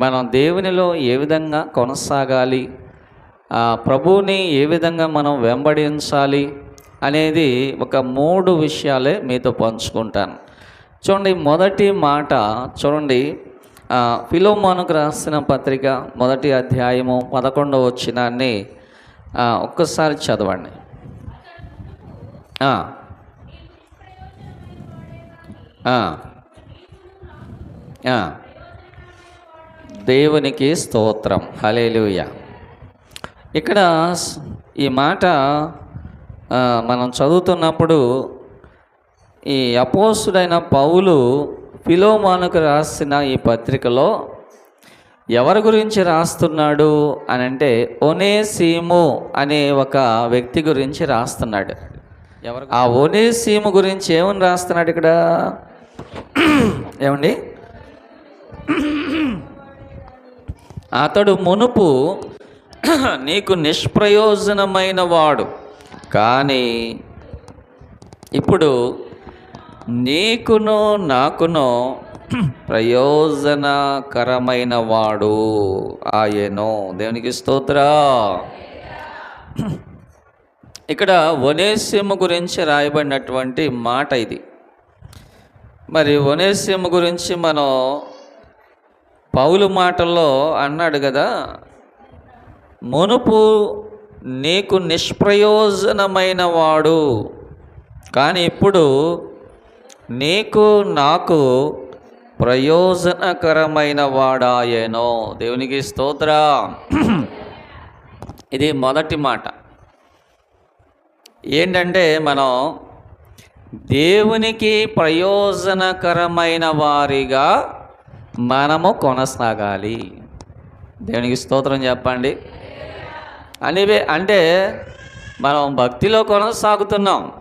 మనం దేవునిలో ఏ విధంగా కొనసాగాలి? ప్రభువుని ఏ విధంగా మనం వెంబడించాలి అనేది ఒక మూడు విషయాలే మీతో పంచుకుంటాను. చూడండి మొదటి మాట చూడండి ఫిలోమానుకు రాసిన పత్రిక మొదటి అధ్యాయము పదకొండవ వచ్చినాన్ని ఒక్కసారి చదవండి. ఆ. దేవునికి స్తోత్రం. హలేలుయ ఇక్కడ ఈ మాట మనం చదువుతున్నప్పుడు ఈ అపోస్తుడైన పౌలు ఫిలోమానుకు రాసిన ఈ పత్రికలో ఎవరి గురించి రాస్తున్నాడు అని అంటే ఒనేసీము అనే ఒక వ్యక్తి గురించి రాస్తున్నాడు. ఎవరు ఆ ఒనేసీము గురించి ఏమని రాస్తున్నాడు ఇక్కడ? ఏమండి? అతడు మునుపు నీకు నిష్ప్రయోజనమైన వాడు. కానీ ఇప్పుడు నీకును నాకును ప్రయోజనకరమైన వాడు ఆయనో. దేవునికి స్తోత్ర. ఇక్కడ వనేస్యము గురించి రాయబడినటువంటి మాట ఇది. మరి వనేస్యము గురించి మనం పౌలు మాటల్లో అన్నాడు కదా మునుపు నీకు నిష్ప్రయోజనమైన వాడు కానీ ఇప్పుడు నీకు నాకు ప్రయోజనకరమైన వాడాయేనో దేవునికి స్తోత్ర. ఇది మొదటి మాట. ఏంటంటే మనం దేవునికి ప్రయోజనకరమైన వారిగా మనము కొనసాగాలి. దేవునికి స్తోత్రం చెప్పండి. అనివే అంటే మనం భక్తిలో కొనసాగుతున్నాం.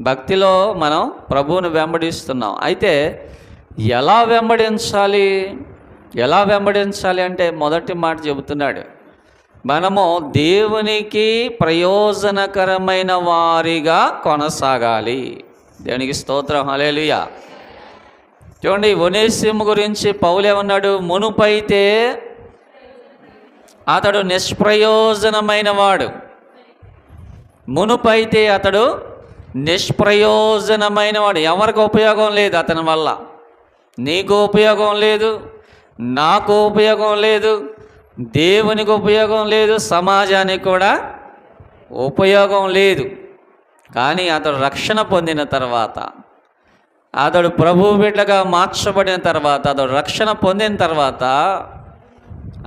భక్తిలో మనం ప్రభువుని వెంబడిస్తున్నాం. అయితే ఎలా వెంబడించాలి? ఎలా వెంబడించాలి అంటే మొదటి మాట చెబుతున్నాడు. మనము దేవునికి ప్రయోజనకరమైన వారిగా కొనసాగాలి. దేవునికి స్తోత్రం. హలేలుయా చూడండి ఒనేసిము గురించి పౌలేమన్నాడు మునుపైతే అతడు నిష్ప్రయోజనమైన వాడు మునుపైతే అతడు నిష్ప్రయోజనమైన వాడు ఎవరికి ఉపయోగం లేదు అతని వల్ల. నీకు ఉపయోగం లేదు నాకు ఉపయోగం లేదు దేవునికి ఉపయోగం లేదు సమాజానికి కూడా ఉపయోగం లేదు. కానీ అతడు రక్షణ పొందిన తర్వాత అతడు ప్రభు బిడ్డగా మార్చబడిన తర్వాత అతడు రక్షణ పొందిన తర్వాత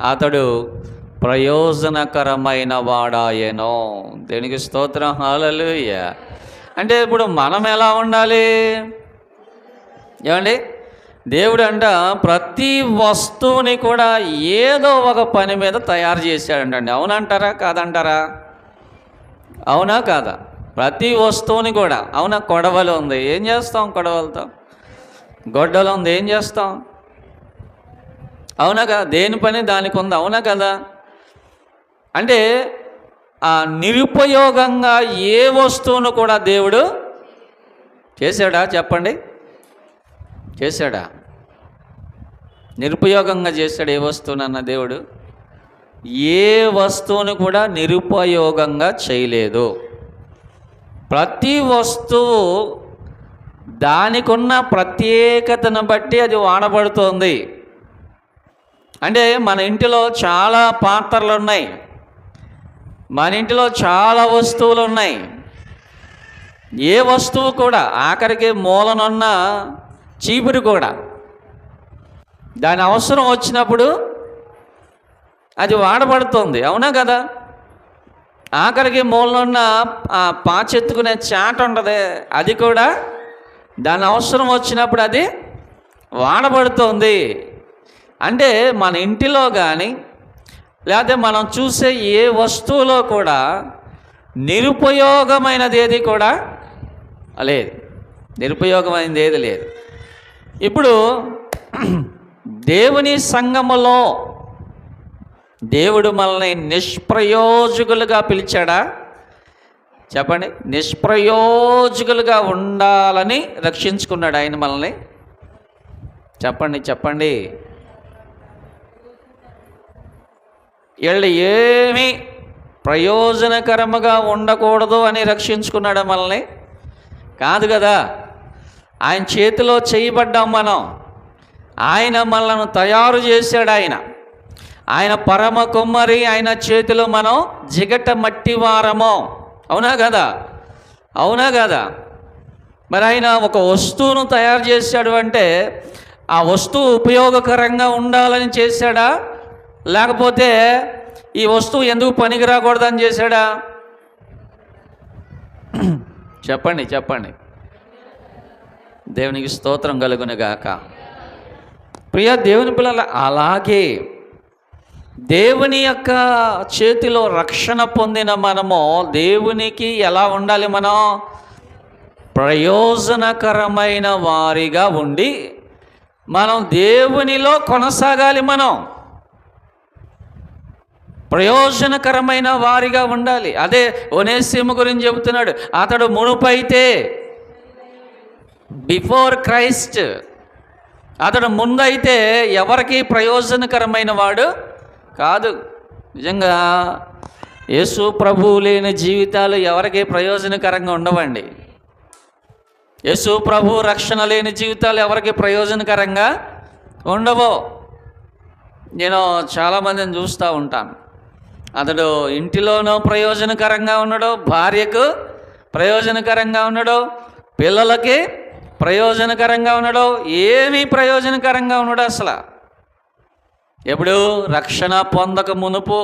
అతడు ప్రయోజనకరమైన వాడాయేనో. దేనికి స్తోత్రం. హాలలుయ అంటే ఇప్పుడు మనం ఎలా ఉండాలి? ఏమండి? దేవుడు అంట ప్రతి వస్తువుని కూడా ఏదో ఒక పని మీద తయారు చేశాడంటండి. అవునంటారా? కాదంటారా? అవునా? కాదా? ప్రతి వస్తువుని కూడా. అవునా? కొడవలు ఉంది. ఏం చేస్తాం కొడవలతో? గొడ్డలు ఉంది. ఏం చేస్తాం? అవునా కదా? దేని పని? దానికి ఉంది. అవునా కదా? అంటే ఆ నిరుపయోగంగా ఏ వస్తువును కూడా దేవుడు చేశాడా? చెప్పండి. చేశాడా? నిరుపయోగంగా చేశాడు ఏ వస్తువునన్న దేవుడు? ఏ వస్తువును కూడా నిరుపయోగంగా చేయలేదు. ప్రతి వస్తువు దానికున్న ప్రత్యేకతను బట్టి అది వాడబడుతోంది. అంటే మన ఇంటిలో చాలా పాత్రలు ఉన్నాయి మన ఇంటిలో చాలా వస్తువులు ఉన్నాయి ఏ వస్తువు కూడా ఆఖరికి మూలనున్న చీపురు కూడా. దాని అవసరం వచ్చినప్పుడు అది వాడబడుతుంది. అవునా కదా? ఆఖరికి మూలనున్న పాచెత్తుకునే చాట ఉండదు అది కూడా దాని అవసరం వచ్చినప్పుడు అది వాడబడుతుంది. అంటే మన ఇంటిలో కానీ లేకపోతే మనం చూసే ఏ వస్తువులో కూడా నిరుపయోగమైనది ఏది కూడా లేదు. నిరుపయోగమైనది ఏది లేదు. ఇప్పుడు దేవుని సంగములో దేవుడు మనల్ని నిష్ప్రయోజకులుగా పిలిచాడా? చెప్పండి. నిష్ప్రయోజకులుగా ఉండాలని రక్షించుకున్నాడు ఆయన మనల్ని. చెప్పండి చెప్పండి. వీళ్ళు ఏమీ ప్రయోజనకరముగా ఉండకూడదు అని రక్షించుకున్నాడు మనల్ని? కాదు కదా. ఆయన చేతిలో చేయబడ్డాం మనం. ఆయన మనల్ని తయారు చేశాడు ఆయన. ఆయన పరమ కుమ్మరి ఆయన చేతిలో మనం జిగట మట్టి వారము. అవునా కదా? అవునా కదా? మరి ఆయన ఒక వస్తువును తయారు చేశాడు అంటే ఆ వస్తువు ఉపయోగకరంగా ఉండాలని చేశాడా? లేకపోతే ఈ వస్తువు ఎందుకు పనికి రాకూడదని చేశాడా? చెప్పండి చెప్పండి. దేవునికి స్తోత్రం కలుగునుగాక ప్రియ దేవుని పిల్లల అలాగే దేవుని యొక్క చేతిలో రక్షణ పొందిన మనము దేవునికి ఎలా ఉండాలి మనం? ప్రయోజనకరమైన వారిగా ఉండి మనం దేవునిలో కొనసాగాలి మనం. ప్రయోజనకరమైన వారిగా ఉండాలి. అదే ఒనేసిము గురించి చెబుతున్నాడు. అతడు మునుపైతే బిఫోర్ క్రైస్ట్ అతడు ముందైతే ఎవరికి ప్రయోజనకరమైన వాడు? కాదు. నిజంగా యేసు ప్రభువు లేని జీవితాలు ఎవరికి ప్రయోజనకరంగా ఉండవండి. యేసు ప్రభు రక్షణ లేని జీవితాలు ఎవరికి ప్రయోజనకరంగా ఉండవు. నేను చాలామందిని చూస్తూ ఉంటాను. అతడు ఇంటిలోనూ ప్రయోజనకరంగా ఉన్నాడు భార్యకు ప్రయోజనకరంగా ఉన్నాడు పిల్లలకి ప్రయోజనకరంగా ఉన్నాడు ఏమీ ప్రయోజనకరంగా ఉన్నాడు అసలు. ఎప్పుడు రక్షణ పొందక మునుపు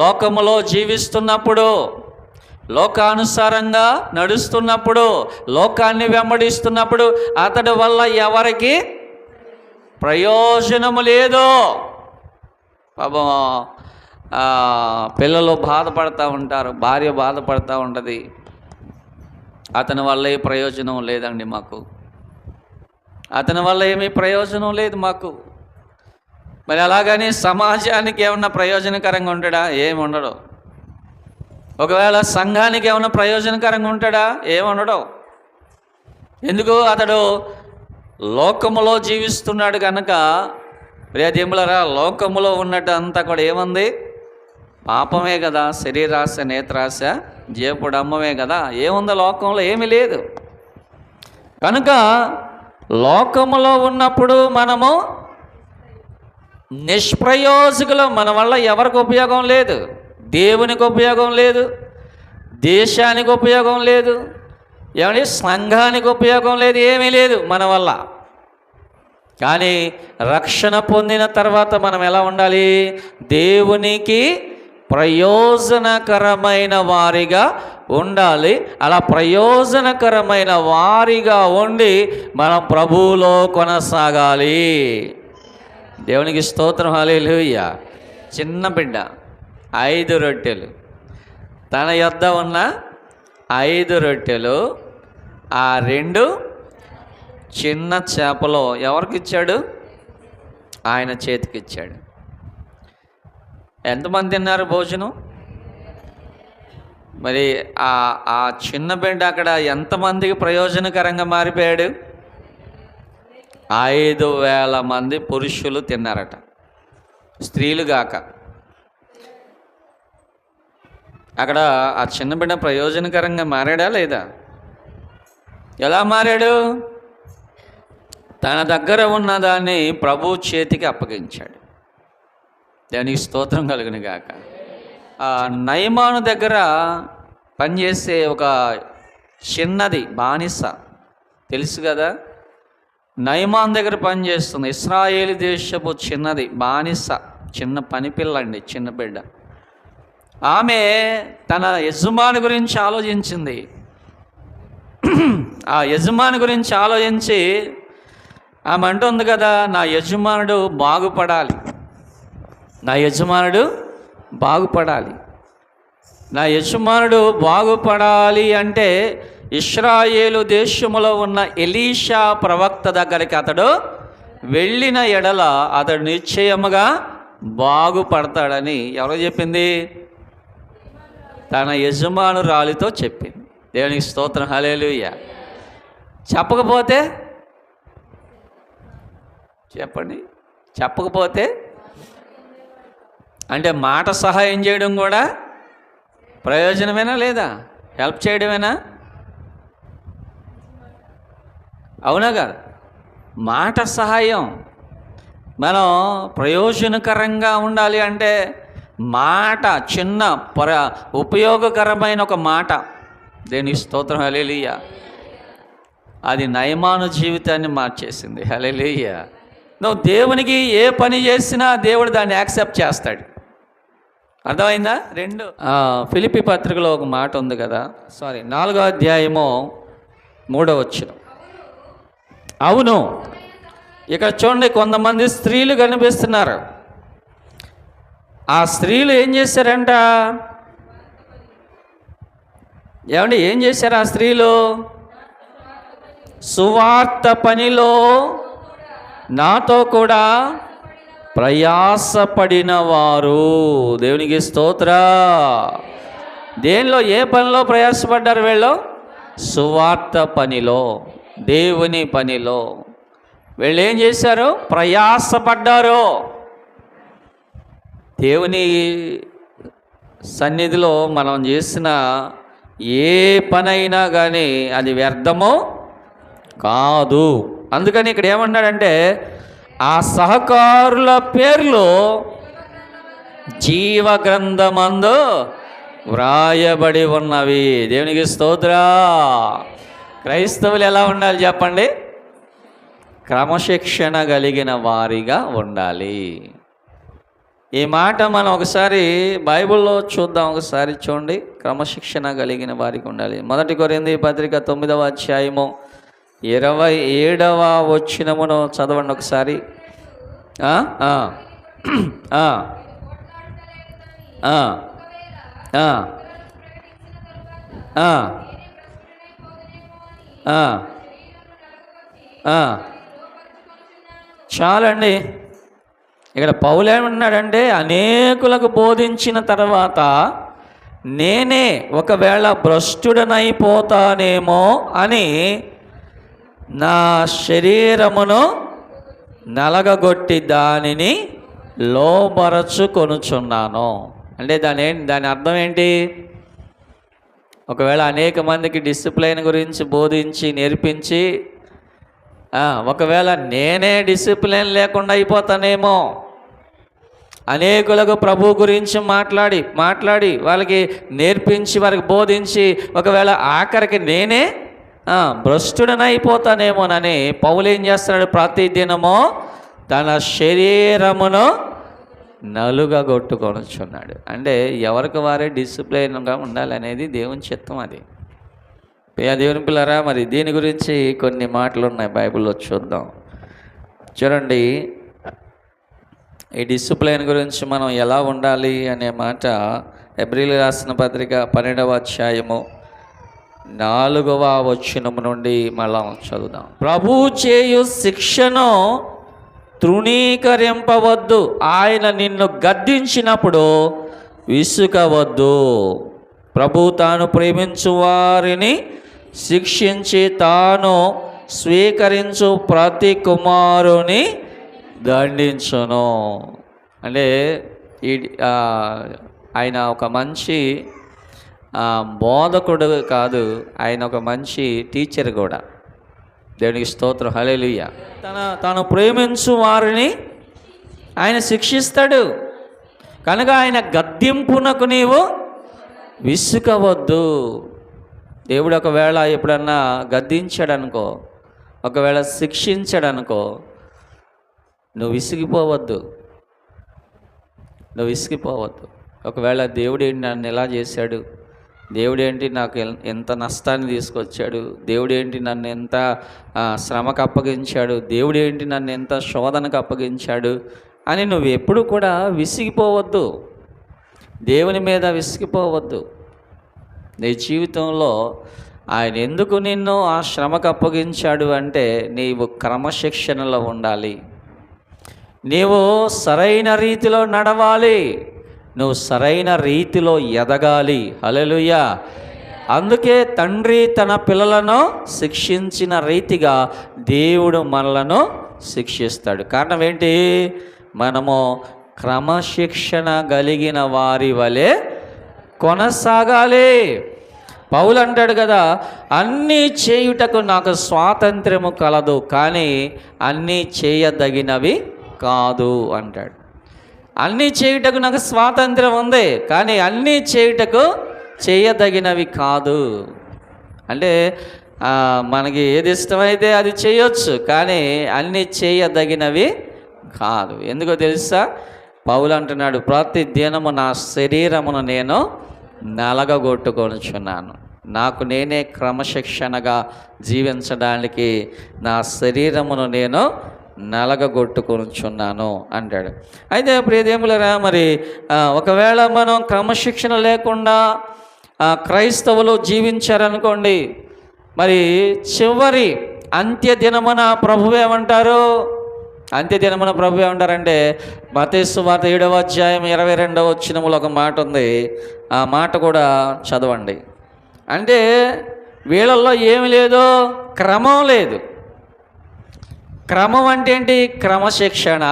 లోకములో జీవిస్తున్నప్పుడు లోకానుసారంగా నడుస్తున్నప్పుడు లోకాన్ని వెంబడిస్తున్నప్పుడు అతడి వల్ల ఎవరికి ప్రయోజనము లేదు. పాపం పిల్లలు బాధపడతా ఉంటారు భార్య బాధపడతా ఉంటుంది. అతని వల్ల ఏ ప్రయోజనం లేదండి మాకు. అతని వల్ల ఏమీ ప్రయోజనం లేదు మాకు. మరి అలాగని సమాజానికి ఏమన్నా ప్రయోజనకరంగా ఉంటాడా? ఏమి ఉండడు. ఒకవేళ సంఘానికి ఏమన్నా ప్రయోజనకరంగా ఉంటాడా? ఏమి ఉండడు. ఎందుకు? అతడు లోకములో జీవిస్తున్నాడు కనుక ప్రియదేములరా లోకములో ఉన్నట్టు అంతా కూడా ఏముంది? పాపమే కదా శరీరాశ నేత్రాశ జీవపుడు అమ్మమే కదా. ఏముంది లోకంలో? ఏమీ లేదు. కనుక లోకములో ఉన్నప్పుడు మనము నిష్ప్రయోజకులు మన వల్ల ఎవరికి ఉపయోగం లేదు. దేవునికి ఉపయోగం లేదు. దేశానికి ఉపయోగం లేదు. ఏమంటే సంఘానికి ఉపయోగం లేదు ఏమీ లేదు మన వల్ల. కానీ రక్షణ పొందిన తర్వాత మనం ఎలా ఉండాలి? దేవునికి ప్రయోజనకరమైన వారిగా ఉండాలి. అలా ప్రయోజనకరమైన వారిగా ఉండి మనం ప్రభువులో కొనసాగాలి. దేవునికి స్తోత్రం హాలేలుయ్య చిన్న బిడ్డ ఐదు రొట్టెలు. తన యొద్ద ఉన్న ఐదు రొట్టెలు ఆ రెండు చిన్న చేపలో ఎవరికి ఇచ్చాడు ఆయన చేతికి ఇచ్చాడు ఎంతమంది తిన్నారు భోజనం? మరి ఆ ఆ చిన్న బిడ్డ అక్కడ ఎంతమందికి ప్రయోజనకరంగా మారిపోయాడు? ఐదు వేల మంది పురుషులు తిన్నారట. స్త్రీలు గాక. అక్కడ ఆ చిన్న బిడ్డ ప్రయోజనకరంగా మారాడా లేదా? ఎలా మారాడు? తన దగ్గర ఉన్న దాన్ని ప్రభు చేతికి అప్పగించాడు. దానికి స్తోత్రం కలిగిన గాక. ఆ నయమాను దగ్గర పనిచేసే ఒక చిన్నది బానిస. తెలుసు కదా? నయమాన్ దగ్గర పనిచేస్తుంది ఇస్రాయేల్ దేశపు చిన్నది బానిస చిన్న పని పిల్ల అండి చిన్న బిడ్డ. ఆమె తన యజమాని గురించి ఆలోచించింది. ఆ యజమాని గురించి ఆలోచించి ఆమె అంటుంది కదా నా యజమానుడు బాగుపడాలి. నా యజమానుడు బాగుపడాలి. నా యజమానుడు బాగుపడాలి అంటే ఇస్రాయేలు దేశములో ఉన్న ఎలీషా ప్రవక్త దగ్గరికి అతడు వెళ్ళిన ఎడల అతడు నిశ్చయముగా బాగుపడతాడని ఎవరో చెప్పింది? తన యజమానురాలితో చెప్పింది. దేవునికి స్తోత్రం. హలేలుయ్య చెప్పకపోతే? చెప్పండి. చెప్పకపోతే? అంటే మాట సహాయం చేయడం కూడా ప్రయోజనమేనా లేదా? హెల్ప్ చేయడమేనా? అవునా కాదు? మాట సహాయం. మనం ప్రయోజనకరంగా ఉండాలి అంటే మాట చిన్న పర ఉపయోగకరమైన ఒక మాట. దేని స్తోత్రం? హలేలియ అది నయమాను జీవితాన్ని మార్చేసింది. హలేలియ నువ్వు దేవునికి ఏ పని చేసినా దేవుడు దాన్ని యాక్సెప్ట్ చేస్తాడు. అర్థమైందా? రెండు. ఫిలిపి పత్రికలో ఒక మాట ఉంది కదా. సారీ నాలుగో అధ్యాయము మూడో వచ్చిన అవును. ఇక్కడ చూడండి కొంతమంది స్త్రీలు కనిపిస్తున్నారు. ఆ స్త్రీలు ఏం చేశారంట? ఏమండి ఏం చేశారు ఆ స్త్రీలు? సువార్త పనిలో నాతో కూడా ప్రయాసపడిన వారు దేవునికి స్తోత్ర. దేనిలో ఏ పనిలో ప్రయాసపడ్డారు వీళ్ళు? సువార్త పనిలో. దేవుని పనిలో. వీళ్ళు ఏం చేశారు? ప్రయాసపడ్డారు. దేవుని సన్నిధిలో మనం చేసిన ఏ పనైనా కానీ అది వ్యర్థము కాదు. అందుకని ఇక్కడ ఏమన్నాడంటే ఆ సహకారుల పేర్లు జీవ గ్రంథమందు వ్రాయబడి ఉన్నవి. దేవునికి స్తోత్రా. క్రైస్తవులు ఎలా ఉండాలి చెప్పండి? క్రమశిక్షణ కలిగిన వారిగా ఉండాలి. ఈ మాట మనం ఒకసారి బైబిల్లో చూద్దాం ఒకసారి చూడండి. క్రమశిక్షణ కలిగిన వారికి ఉండాలి. మొదటి కొరింది పత్రిక తొమ్మిదవ అధ్యాయము ఇరవై ఏడవ వచ్చినమును చదవండి ఒకసారి. ఆ? చాలండి. ఇక్కడ పౌలు అనేకులకు బోధించిన తర్వాత నేనే ఒకవేళ భ్రష్టుడనైపోతానేమో అని నా శరీరమును నలగగొట్టి దానిని లోబరచుకొనుచున్నాను. అంటే దాని ఏంటి దాని అర్థం ఏంటి? ఒకవేళ అనేక మందికి డిసిప్లైన్ గురించి బోధించి నేర్పించి ఒకవేళ నేనే డిసిప్లిన్ లేకుండా అయిపోతానేమో. అనేకులకు ప్రభు గురించి మాట్లాడి మాట్లాడి వాళ్ళకి నేర్పించి వారికి బోధించి ఒకవేళ ఆఖరికి నేనే భ్రష్టుడనైపోతానేమోనని పౌలు ఏం చేస్తున్నాడు ప్రతి దినమో తన శరీరమును నలుగగొట్టుకొనుచున్నాడు అంటే ఎవరికి వారే డిసిప్లైన్గా ఉండాలనేది దేవుని చిత్తం అది. ప్రియ దేవుని పిల్లరా మరి దీని గురించి కొన్ని మాటలు ఉన్నాయి బైబిల్లో చూద్దాం. చూడండి ఈ డిసిప్లైన్ గురించి మనం ఎలా ఉండాలి అనే మాట ఎబ్రిల్ రాసిన పత్రిక పన్నెండవ అధ్యాయము నాలుగవ వచనము నుండి మళ్ళా చదువుదాం. ప్రభు చేయు శిక్షను తృణీకరింపవద్దు. ఆయన నిన్ను గద్దించినప్పుడు విసుకవద్దు. ప్రభు తాను ప్రేమించు వారిని శిక్షించి తాను స్వీకరించు ప్రతి కుమారుని దండించును. అంటే ఈ ఆయన ఒక మంచి బోధకుడు కాదు. ఆయన ఒక మంచి టీచర్ కూడా. దేవునికి స్తోత్రం. హలేలుయ్య తన తాను ప్రేమించు వారిని ఆయన శిక్షిస్తాడు. కనుక ఆయన గద్దింపునకు నీవు విసుకవద్దు. దేవుడు ఒకవేళ ఎప్పుడన్నా గద్దించాడనుకో ఒకవేళ శిక్షించాడనుకో నువ్వు విసిగిపోవద్దు. నువ్వు విసిగిపోవద్దు. ఒకవేళ దేవుడు నన్ను ఎలా చేశాడు దేవుడేంటి నాకు ఎంత నష్టాన్ని తీసుకొచ్చాడు? దేవుడేంటి నన్ను ఎంత శ్రమకు అప్పగించాడు? దేవుడేంటి నన్ను ఎంత శోధనకు అప్పగించాడు? అని నువ్వు ఎప్పుడు కూడా విసిగిపోవద్దు. దేవుని మీద విసిగిపోవద్దు. నీ జీవితంలో ఆయన ఎందుకు నిన్ను ఆ శ్రమకు అప్పగించాడు అంటే నీవు క్రమశిక్షణలో ఉండాలి. నీవు సరైన రీతిలో నడవాలి. నువ్వు సరైన రీతిలో ఎదగాలి. హల్లెలూయా. అందుకే తండ్రి తన పిల్లలను శిక్షించిన రీతిగా దేవుడు మనలను శిక్షిస్తాడు. కారణం ఏంటి? మనము క్రమశిక్షణ కలిగిన వారి వలె కొనసాగాలి. పౌలు అంటాడు కదా అన్నీ చేయుటకు నాకు స్వాతంత్ర్యము కలదు కానీ అన్నీ చేయదగినవి కాదు అంటాడు. అన్నీ చేయుటకు నాకు స్వాతంత్రం ఉంది కానీ అన్నీ చేయుటకు చేయదగినవి కాదు. అంటే మనకి ఏది ఇష్టమైతే అది చేయొచ్చు కానీ అన్నీ చేయదగినవి కాదు. ఎందుకో తెలుసా? పౌలు అంటున్నాడు ప్రతి దినము నా శరీరమును నేను నలగగొట్టుకొనుచున్నాను. నాకు నేనే క్రమశిక్షణగా జీవించడానికి నా శరీరమును నేను నలగగొట్టుకొనుచున్నాను అంటాడు. అయితే ప్రియదేములరా మరి ఒకవేళ మనం క్రమశిక్షణ లేకుండా క్రైస్తవులు జీవించారనుకోండి మరి చివరి అంత్య దినమున ప్రభు ఏమంటారు? అంత్య దినమున ప్రభు ఏమంటారంటే మతేసు వార్త ఏడవ అధ్యాయం ఇరవై రెండవ వచ్చినములు ఒక మాట ఉంది. ఆ మాట కూడా చదవండి. అంటే వీళ్ళల్లో ఏమి లేదు? క్రమం లేదు. క్రమం అంటే ఏంటి? క్రమశిక్షణ.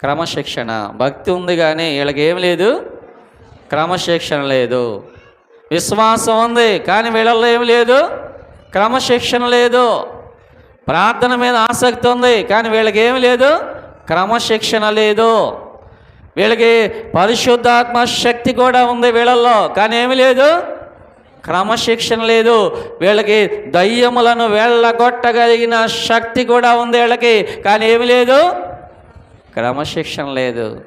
క్రమశిక్షణ. భక్తి ఉంది కానీ వీళ్ళకి ఏం లేదు? క్రమశిక్షణ లేదు. విశ్వాసం ఉంది కానీ వీళ్ళల్లో ఏం లేదు? క్రమశిక్షణ లేదు. ప్రార్థన మీద ఆసక్తి ఉంది కానీ వీళ్ళకి ఏమి లేదు? క్రమశిక్షణ లేదు. వీళ్ళకి పరిశుద్ధాత్మ శక్తి కూడా ఉంది వీళ్ళల్లో కానీ ఏమి లేదు? క్రమశిక్షణ లేదు. వీళ్ళకి దయ్యములను వెళ్ళగొట్టగలిగిన శక్తి కూడా ఉంది వీళ్ళకి. కానీ ఏమి లేదు? క్రమశిక్షణ లేదు.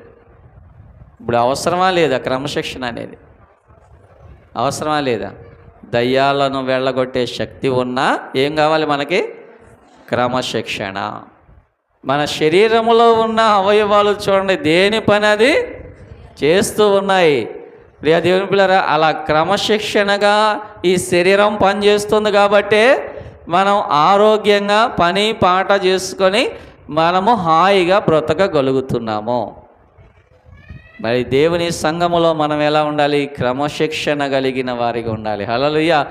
ఇప్పుడు అవసరమా లేదా క్రమశిక్షణ అనేది? అవసరమా లేదా? దయ్యాలను వెళ్ళగొట్టే శక్తి ఉన్నా ఏం కావాలి మనకి? క్రమశిక్షణ. మన శరీరంలో ఉన్న అవయవాలు చూడండి దేని పని అది? చేస్తూ ఉన్నాయి. ప్రియ దేవుని పిల్లరా అలా క్రమశిక్షణగా ఈ శరీరం పనిచేస్తుంది కాబట్టే మనం ఆరోగ్యంగా పని పాట చేసుకొని మనము హాయిగా బ్రతకగలుగుతున్నాము. మరి దేవుని సంఘములో మనం ఎలా ఉండాలి? క్రమశిక్షణ కలిగిన వారిగా ఉండాలి. హలలుయ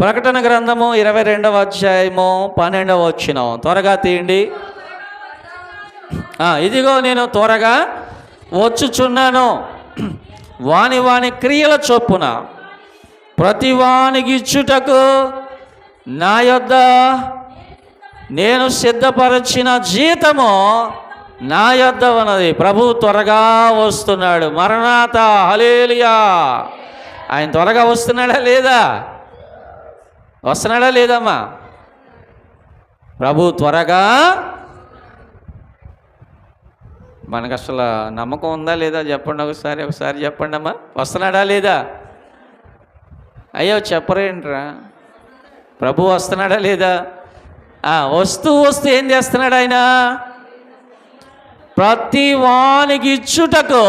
ప్రకటన గ్రంథము ఇరవై రెండవ అధ్యాయము పన్నెండవ వచ్చిన త్వరగా తీయండి. ఇదిగో నేను త్వరగా వచ్చుచున్నాను. వాని వాని క్రియల చొప్పున ప్రతి వానికిచ్చుటకు నా యొద్ద నేను సిద్ధపరచిన జీతము నా యొద్ద ఉన్నది. ప్రభు త్వరగా వస్తున్నాడు. మరణాత హలేలియా ఆయన త్వరగా వస్తున్నాడా లేదా? వస్తున్నాడా లేదమ్మా? ప్రభు త్వరగా మనకు అసలు నమ్మకం ఉందా లేదా చెప్పండి ఒకసారి ఒకసారి చెప్పండి అమ్మా. వస్తున్నాడా లేదా? అయ్యో చెప్పరేంట్రా. ప్రభు వస్తున్నాడా లేదా? వస్తూ వస్తూ ఏం చేస్తున్నాడు ఆయన? ప్రతి వానికి ఇచ్చుటకు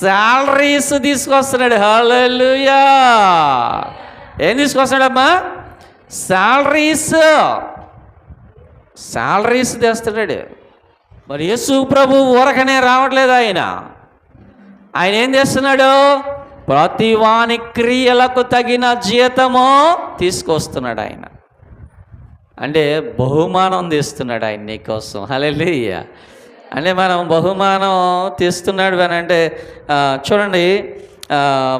శాలరీస్ తీసుకొస్తున్నాడు. హల్లెలూయా. ఏం తీసుకొస్తున్నాడమ్మా? శాలరీస్. శాలరీస్ తెస్తున్నాడు. మరి యేసు ప్రభు ఊరకనే రావట్లేదు ఆయన. ఆయన ఏం చేస్తున్నాడు? ప్రతి వాని క్రియలకు తగిన జీతము తీసుకొస్తున్నాడు ఆయన. అంటే బహుమానం తీస్తున్నాడు ఆయన నీకోసం హల్లెలూయ. అంటే మనం బహుమానం తీస్తున్నాడు అని అంటే చూడండి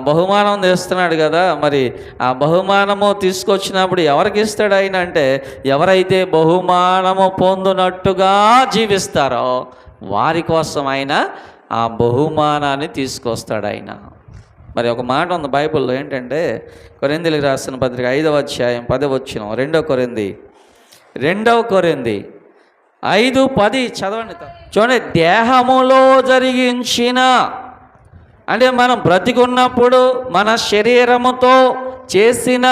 బహుమానం తెస్తున్నాడు కదా మరి ఆ బహుమానము తీసుకొచ్చినప్పుడు ఎవరికి ఇస్తాడు ఆయన అంటే ఎవరైతే బహుమానము పొందునట్టుగా జీవిస్తారో వారి కోసం ఆయన ఆ బహుమానాన్ని తీసుకొస్తాడు ఆయన. మరి ఒక మాట ఉంది బైబిల్లో ఏంటంటే కొరిందికి రాసిన పత్రిక ఐదవ అధ్యాయం పదవచ్చిన రెండో కొరింది. రెండవ కొరింది. ఐదు పది చదవండి. చూడండి దేహములో జరిగించిన అంటే మనం బ్రతికున్నప్పుడు మన శరీరముతో చేసిన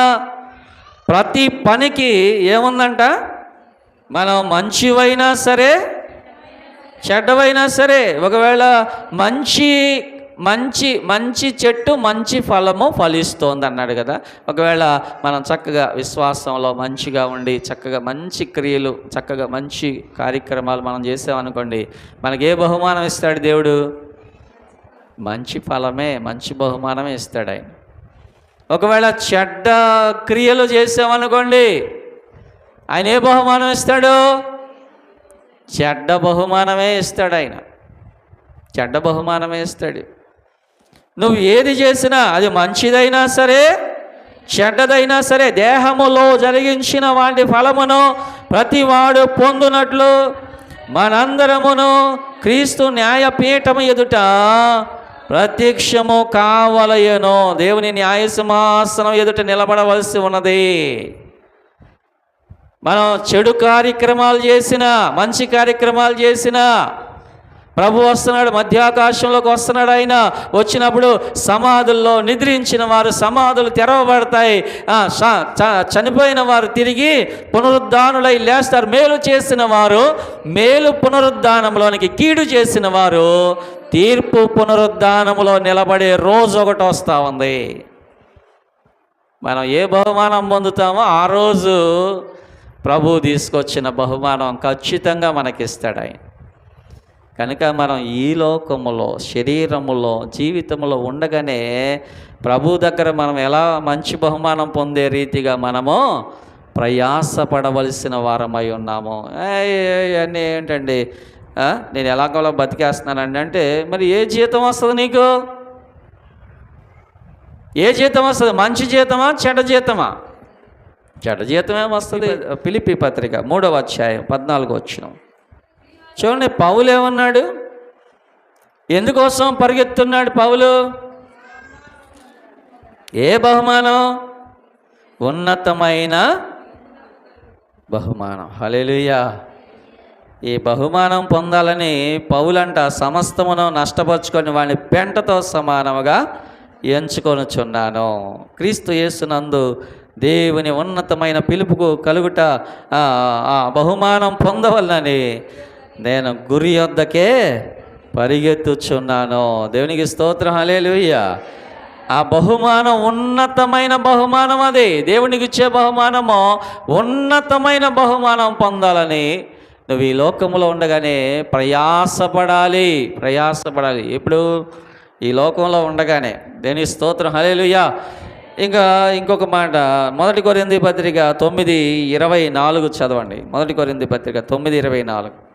ప్రతి పనికి ఏముందంట? మనం మంచివైనా సరే చెడ్డవైనా సరే ఒకవేళ మంచి మంచి మంచి చెట్టు మంచి ఫలము ఫలిస్తోంది అన్నాడు కదా. ఒకవేళ మనం చక్కగా విశ్వాసంలో మంచిగా ఉండి చక్కగా మంచి క్రియలు చక్కగా మంచి కార్యక్రమాలు మనం చేసామనుకోండి మనకే బహుమానం ఇస్తాడు దేవుడు. మంచి ఫలమే మంచి బహుమానమే ఇస్తాడు ఆయన. ఒకవేళ చెడ్డ క్రియలు చేసామనుకోండి ఆయన ఏ బహుమానం ఇస్తాడు? చెడ్డ బహుమానమే ఇస్తాడు ఆయన. చెడ్డ బహుమానమే ఇస్తాడు. నువ్వు ఏది చేసినా అది మంచిదైనా సరే చెడ్డదైనా సరే దేహములో జరిగించిన వాటి ఫలమును ప్రతివాడు పొందునట్లు మనందరమును క్రీస్తు న్యాయపీఠము ఎదుట ప్రత్యక్షము కావలయను. దేవుని న్యాయసింహాసనం ఎదుట నిలబడవలసి ఉన్నది. మనం చెడు కార్యక్రమాలు చేసినా మంచి కార్యక్రమాలు చేసినా ప్రభు వస్తున్నాడు మధ్యాకాశంలోకి వస్తున్నాడు ఆయన. వచ్చినప్పుడు సమాధుల్లో నిద్రించిన వారు సమాధులు తెరవబడతాయి. చనిపోయిన వారు తిరిగి పునరుద్ధానులై లేస్తారు. మేలు చేసిన వారు మేలు పునరుద్ధానంలోనికి కీడు చేసిన వారు తీర్పు పునరుద్ధానములో నిలబడే రోజు ఒకటి వస్తూ ఉంది. మనం ఏ బహుమానం పొందుతామో ఆ రోజు ప్రభు తీసుకొచ్చిన బహుమానం ఖచ్చితంగా మనకిస్తాడు ఆయన. కనుక మనం ఈ లోకములో శరీరములో జీవితంలో ఉండగానే ప్రభు దగ్గర మనం ఎలా మంచి బహుమానం పొందే రీతిగా మనము ప్రయాసపడవలసిన వారమై ఉన్నాము. అన్నీ ఏంటండి? నేను ఎలాగోలా బతికేస్తున్నానండి అంటే మరి ఏ జీతం వస్తుంది నీకు? ఏ జీతం వస్తుంది? మంచి జీతమా? చెడ్డ జీతమా? చెడ్డ జీతమే వస్తుంది. పిలిపి పత్రిక. మూడవ అధ్యాయం పద్నాలుగు వచ్చినాం చూడండి పౌలు ఏమన్నాడు? ఎందుకోసం పరిగెత్తున్నాడు పౌలు? ఏ బహుమానం? ఉన్నతమైన బహుమానం. హల్లెలూయా. ఈ బహుమానం పొందాలని పౌలంట సమస్తమును నష్టపరుచుకొని వాడిని పెంటతో సమానముగా ఎంచుకొనుచున్నాను. క్రీస్తు యేసునందు దేవుని ఉన్నతమైన పిలుపుకు కలుగుట బహుమానం పొందవలనని నేను గురి వద్దకే పరిగెత్తుచున్నాను. దేవునికి స్తోత్రం హల్లెలూయా. ఆ బహుమానం ఉన్నతమైన బహుమానం అది. దేవునికి ఇచ్చే బహుమానము ఉన్నతమైన బహుమానం పొందాలని నువ్వు ఈ లోకంలో ఉండగానే ప్రయాసపడాలి ప్రయాసపడాలి. ఇప్పుడు ఈ లోకంలో ఉండగానే. దేని స్తోత్రం? హలేలుయ్యా ఇంకా ఇంకొక మాట. మొదటి కొరింది పత్రిక తొమ్మిది ఇరవై నాలుగు చదవండి. మొదటి కొరింది పత్రిక తొమ్మిది ఇరవై నాలుగు.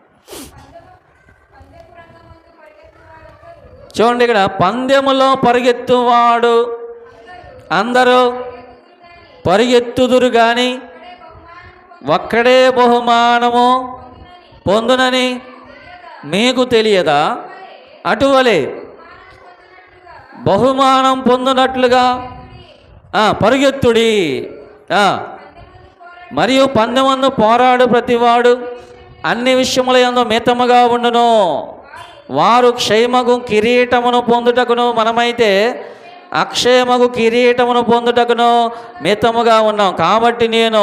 చూడండి ఇక్కడ పందెములో పరిగెత్తువాడు అందరూ పరిగెత్తుదురు కానీ ఒక్కడే బహుమానము పొందునని మీకు తెలియదా? అటువలే. బహుమానం పొందినట్లుగా పరుగెత్తుడి. మరియు పందెమందు పోరాడు ప్రతివాడు అన్ని విషయముల యందు మితముగా ఉండును. వారు క్షయమగు కిరీటమును పొందుటకును మనమైతే అక్షయమగు కిరీటమును పొందుటకును మితముగా ఉన్నాం. కాబట్టి నేను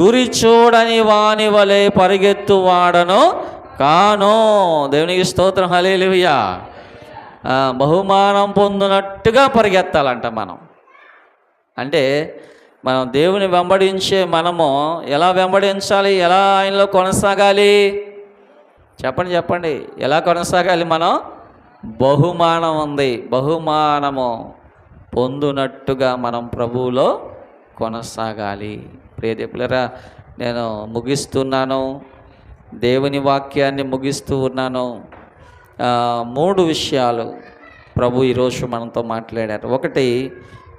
గురి చూడని వాని వలె పరిగెత్తువాడను కాను. దేవునికి స్తోత్రం. హలేలుయా బహుమానం పొందినట్టుగా పరిగెత్తాలంట మనం. అంటే మనం దేవుని వెంబడించే మనము ఎలా వెంబడించాలి? ఎలా ఆయనలో కొనసాగాలి? చెప్పండి చెప్పండి. ఎలా కొనసాగాలి? మనం బహుమానం ఉంది. బహుమానము పొందునట్టుగా మనం ప్రభువులో కొనసాగాలి. ప్రియదేపులరా నేను ముగిస్తున్నాను. దేవుని వాక్యాన్ని ముగిస్తూ ఉన్నాను. మూడు విషయాలు ప్రభు ఈరోజు మనతో మాట్లాడారు. ఒకటి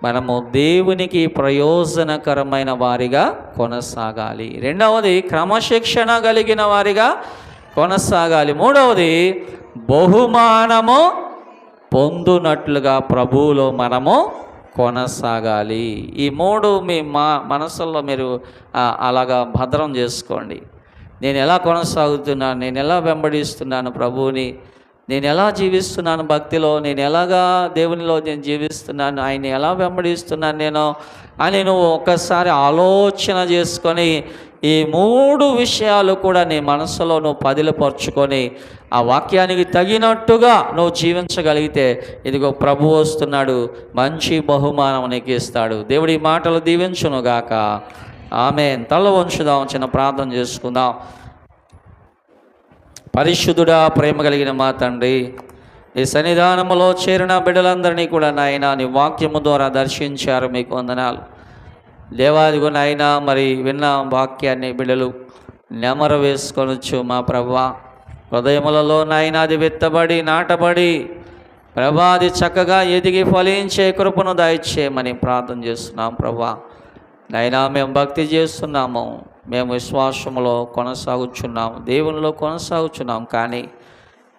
మనము దేవునికి ప్రయోజనకరమైన వారిగా కొనసాగాలి. రెండవది క్రమశిక్షణ కలిగిన వారిగా కొనసాగాలి. మూడవది బహుమానము పొందునట్లుగా ప్రభువులో మనము కొనసాగాలి. ఈ మూడు మీ మా మనసుల్లో మీరు అలాగా భద్రం చేసుకోండి. నేను ఎలా కొనసాగుతున్నాను నేను ఎలా వెంబడిస్తున్నాను ప్రభువుని నేను ఎలా జీవిస్తున్నాను భక్తిలో నేను ఎలాగా దేవునిలో నేను జీవిస్తున్నాను ఆయన్ని ఎలా వెంబడిస్తున్నాను నేను అని నువ్వు ఒక్కసారి ఆలోచన చేసుకొని ఈ మూడు విషయాలు కూడా నీ మనసులో నువ్వు పదిలపరుచుకొని ఆ వాక్యానికి తగినట్టుగా నువ్వు జీవించగలిగితే ఇదిగో ప్రభు వస్తున్నాడు మంచి బహుమానం నీకు ఇస్తాడు. దేవుడి మాటలు దీవించునుగాక. ఆమె తల వంచుదాం చిన్న ప్రార్థన చేసుకుందాం. పరిశుద్ధుడా ప్రేమ కలిగిన మా తండ్రి ఈ సన్నిధానములో చేరిన బిడ్డలందరినీ కూడా నాయన నీ వాక్యము ద్వారా దర్శించారు మీకు వందనాలు. దేవాదిగు నాయన మరి విన్న వాక్యాన్ని బిడ్డలు నెమర వేసుకొనొచ్చు మా ప్రభా హృదయములలో నాయన అది విత్తబడి నాటబడి ప్రభా అది చక్కగా ఎదిగి ఫలించే కృపను దాయిచ్చేయమని ప్రార్థన చేస్తున్నాం ప్రభా. నైనా మేము భక్తి చేస్తున్నాము. మేము విశ్వాసములో కొనసాగుచున్నాము. దేవునిలో కొనసాగుచున్నాం కానీ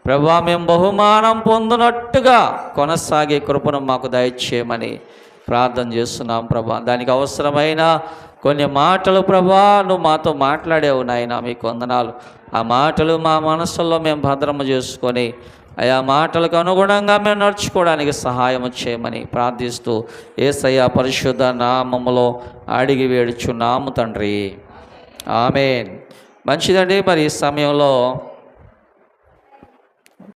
ప్రభా మేము బహుమానం పొందినట్టుగా కొనసాగే కృపను మాకు దయచేయమని ప్రార్థన చేస్తున్నాం ప్రభా. దానికి అవసరమైన కొన్ని మాటలు ప్రభా నువ్వు మాతో మాట్లాడేవు నాయన మీకు వందనాలు. ఆ మాటలు మా మనసుల్లో మేము భద్రమ చేసుకొని ఆయా మాటలకు అనుగుణంగా మేము నడుచుకోవడానికి సహాయం చేయమని ప్రార్థిస్తూ ఏసయ్య పరిశుద్ధ నామములో అడిగి వేడుచున్నాము తండ్రి. ఆమెన్. మంచిదండి మరి ఈ సమయంలో